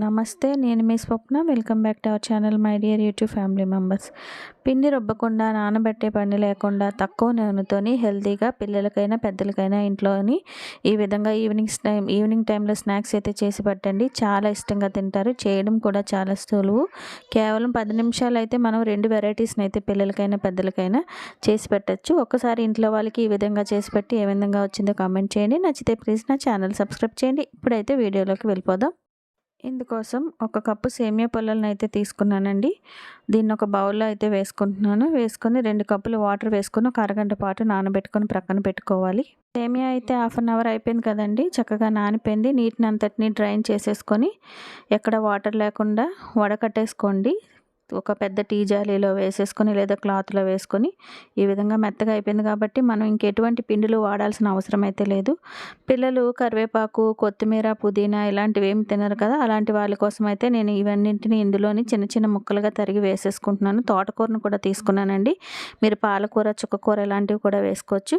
నమస్తే నేను మీ Swapna. Welcome back to our channel my dear YouTube family members. పిండి రుబ్బకుండా నానబెట్టే పని లేకుండా తక్కువ నూనెతోని హెల్తీగా పిల్లలకైనా పెద్దలకైనా ఇంట్లోని ఈ విధంగా ఈవినింగ్ టైం ఈవినింగ్ టైంలో స్నాక్స్ అయితే చేసి పెట్టండి. చాలా ఇష్టంగా తింటారు. చేయడం కూడా చాలా సులువు. కేవలం పది నిమిషాలు అయితే మనం రెండు వెరైటీస్ని అయితే పిల్లలకైనా పెద్దలకైనా చేసి పెట్టచ్చు. ఒకసారి ఇంట్లో వాళ్ళకి ఈ విధంగా చేసి పెట్టి ఏ విధంగా వచ్చిందో కామెంట్ చేయండి. నచ్చితే ప్లీజ్ నా ఛానల్ సబ్స్క్రైబ్ చేయండి. ఇప్పుడైతే వీడియోలోకి వెళ్ళిపోదాం. ఇందుకోసం ఒక కప్పు సేమియా పొల్లలను అయితే తీసుకున్నానండి. దీన్ని ఒక బౌల్లో అయితే వేసుకుంటున్నాను. వేసుకొని రెండు కప్పులు వాటర్ వేసుకొని ఒక అరగంట పాటు నానబెట్టుకొని ప్రక్కన పెట్టుకోవాలి. సేమియా అయితే హాఫ్ అన్ అవర్ అయిపోయింది కదండి. చక్కగా నానిపోయింది. నీటిని అంతటిని డ్రైన్ చేసేసుకొని ఎక్కడ వాటర్ లేకుండా వడకట్టేసుకోండి. ఒక పెద్ద టీ జాలీలో వేసేసుకొని లేదా క్లాత్లో వేసుకొని ఈ విధంగా మెత్తగా అయిపోయింది కాబట్టి మనం ఇంకెటువంటి పిండిలు వాడాల్సిన అవసరం అయితే లేదు. పిల్లలు కరివేపాకు కొత్తిమీర పుదీనా ఇలాంటివి ఏమి తినరు కదా అలాంటి వాళ్ళ కోసం అయితే నేను ఇవన్నింటిని ఇందులోని చిన్న చిన్న ముక్కలుగా తరిగి వేసేసుకుంటున్నాను. తోటకూరను కూడా తీసుకున్నానండి. మీరు పాలకూర చుక్కకూర ఇలాంటివి కూడా వేసుకోవచ్చు.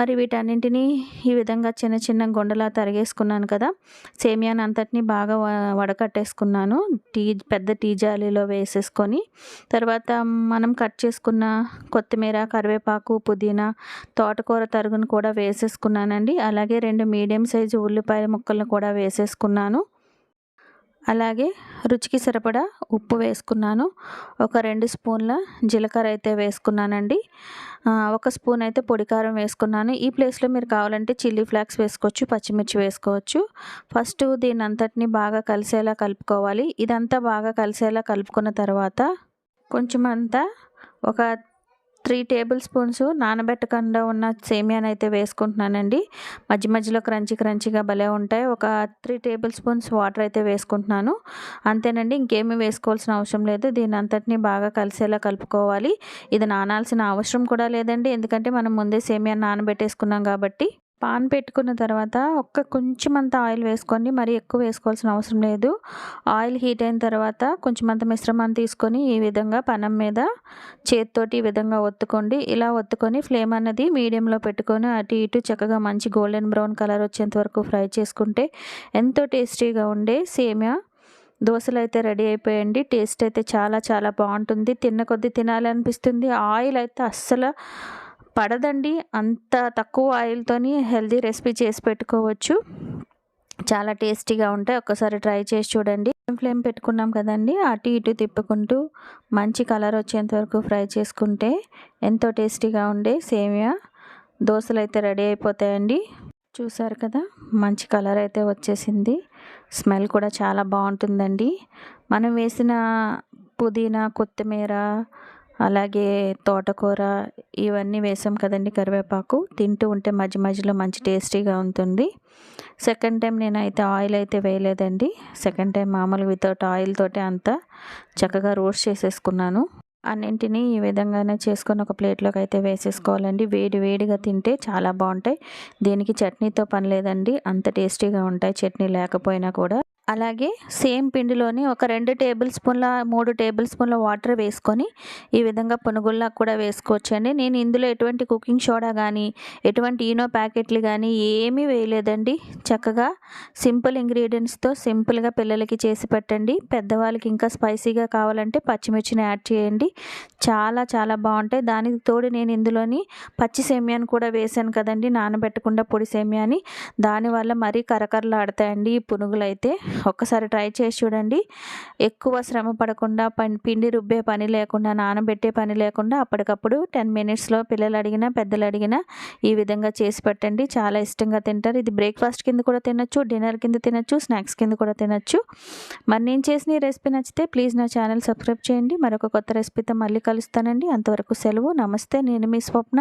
మరి వీటన్నింటినీ ఈ విధంగా చిన్న చిన్న గుండలా తరిగేసుకున్నాను కదా సేమియాన్ అంతటిని బాగా వడకట్టేసుకున్నాను. టీ పెద్ద టీ జాలీలో వేసేసుకొని వేసుకొని తర్వాత మనం కట్ చేసుకున్న కొత్తిమీర కరివేపాకు పుదీనా తోటకూర తరుగును కూడా వేసేసుకున్నానండి. అలాగే రెండు మీడియం సైజు ఉల్లిపాయ ముక్కలను కూడా వేసేసుకున్నాను. అలాగే రుచికి సరిపడా ఉప్పు వేసుకున్నాను. ఒక రెండు స్పూన్ల జీలకర్ర అయితే వేసుకున్నానండి. ఒక స్పూన్ అయితే పొడి కారం వేసుకున్నాను. ఈ ప్లేస్లో మీరు కావాలంటే చిల్లీ ఫ్లాక్స్ వేసుకోవచ్చు పచ్చిమిర్చి వేసుకోవచ్చు. ఫస్ట్ దీని అంతటిని బాగా కలిసేలా కలుపుకోవాలి. ఇదంతా బాగా కలిసేలా కలుపుకున్న తర్వాత కొంచెం అంతా ఒక త్రీ టేబుల్ స్పూన్స్ నానబెట్టకుండా ఉన్న సేమియాని అయితే వేసుకుంటున్నానండి. మధ్య మధ్యలో క్రంచి క్రంచిగా భలే ఉంటాయి. ఒక త్రీ టేబుల్ స్పూన్స్ వాటర్ అయితే వేసుకుంటున్నాను. అంతేనండి ఇంకేమీ వేసుకోవాల్సిన అవసరం లేదు. దీని అంతటిని బాగా కలిసేలా కలుపుకోవాలి. ఇది నానాల్సిన అవసరం కూడా లేదండి. ఎందుకంటే మనం ముందే సేమియా నానబెట్టేసుకున్నాం కాబట్టి. పాన్ పెట్టుకున్న తర్వాత ఒక్క కొంచెం అంత ఆయిల్ వేసుకొని మరి ఎక్కువ వేసుకోవాల్సిన అవసరం లేదు. ఆయిల్ హీట్ అయిన తర్వాత కొంచెం అంత మిశ్రమాన్ని తీసుకొని ఈ విధంగా పనం మీద చేతితోటి ఈ విధంగా ఒత్తుకోండి. ఇలా ఒత్తుకొని ఫ్లేమ్ అన్నది మీడియంలో పెట్టుకొని అటు ఇటు చక్కగా మంచి గోల్డెన్ బ్రౌన్ కలర్ వచ్చేంత వరకు ఫ్రై చేసుకుంటే ఎంతో టేస్టీగా ఉండే సేమియా. దోశలు అయితే రెడీ అయిపోయండి. టేస్ట్ అయితే చాలా చాలా బాగుంటుంది. తిన్న కొద్దీ తినాలనిపిస్తుంది. ఆయిల్ అయితే అస్సలు పడదండి. అంత తక్కువ ఆయిల్తోని హెల్దీ రెసిపీ చేసి పెట్టుకోవచ్చు. చాలా టేస్టీగా ఉంటాయి. ఒక్కసారి ట్రై చేసి చూడండి. ఫ్లేమ్ పెట్టుకున్నాం కదండి. అటు ఇటు తిప్పుకుంటూ మంచి కలర్ వచ్చేంత వరకు ఫ్రై చేసుకుంటే ఎంతో టేస్టీగా ఉండే సేమియా. దోశలు అయితే రెడీ అయిపోతాయండి. చూసారు కదా మంచి కలర్ అయితే వచ్చేసింది. స్మెల్ కూడా చాలా బాగుంటుందండి. మనం వేసిన పుదీనా కొత్తిమీర అలాగే తోటకూర ఇవన్నీ వేసాం కదండి కరివేపాకు. తింటూ ఉంటే మధ్య మధ్యలో మంచి టేస్టీగా ఉంటుంది. సెకండ్ టైం నేనైతే ఆయిల్ అయితే వేయలేదండి. సెకండ్ టైం మామూలు వితౌట్ ఆయిల్ తోటే అంతా చక్కగా రోస్ట్ చేసేసుకున్నాను. అన్నింటినీ ఈ విధంగానే చేసుకొని ఒక ప్లేట్లోకి అయితే వేసేసుకోవాలండి. వేడి వేడిగా తింటే చాలా బాగుంటాయి. దీనికి చట్నీతో పని లేదండి. అంత టేస్టీగా ఉంటాయి చట్నీ లేకపోయినా కూడా. అలాగే సేమ్ పిండిలోని ఒక రెండు టేబుల్ స్పూన్ల మూడు టేబుల్ స్పూన్ల వాటర్ వేసుకొని ఈ విధంగా పునుగుల్లా కూడా వేసుకోవచ్చండి. నేను ఇందులో ఎటువంటి కుకింగ్ సోడా కానీ ఎటువంటి ఈనో ప్యాకెట్లు కానీ ఏమీ వేయలేదండి. చక్కగా సింపుల్ ఇంగ్రీడియంట్స్తో సింపుల్గా పిల్లలకి చేసి పెట్టండి. పెద్దవాళ్ళకి ఇంకా స్పైసీగా కావాలంటే పచ్చిమిర్చిని యాడ్ చేయండి. చాలా చాలా బాగుంటాయి. దానికి తోడు నేను ఇందులోని పచ్చి సేమియాను కూడా వేసాను కదండి. నానబెట్టకుండా పొడి సేమియాని. దానివల్ల మరీ కరకరలాడతాయండి ఈ పునుగులు అయితే ఒక్కసారి ట్రై చేసి చూడండి. ఎక్కువ శ్రమ పడకుండా పిండి రుబ్బే పని లేకుండా నానబెట్టే పని లేకుండా అప్పటికప్పుడు టెన్ మినిట్స్లో పిల్లలు అడిగినా పెద్దలు అడిగినా ఈ విధంగా చేసి పెట్టండి. చాలా ఇష్టంగా తింటారు. ఇది బ్రేక్ఫాస్ట్ కింద కూడా తినచ్చు డిన్నర్ కింద తినచ్చు స్నాక్స్ కింద కూడా తినొచ్చు. మరి నేను చేసిన ఈ రెసిపీ నచ్చితే ప్లీజ్ నా ఛానల్ సబ్స్క్రైబ్ చేయండి. మరొక కొత్త రెసిపీతో మళ్ళీ కలుస్తానండి. అంతవరకు సెలవు. నమస్తే. నేను మీ స్వప్న.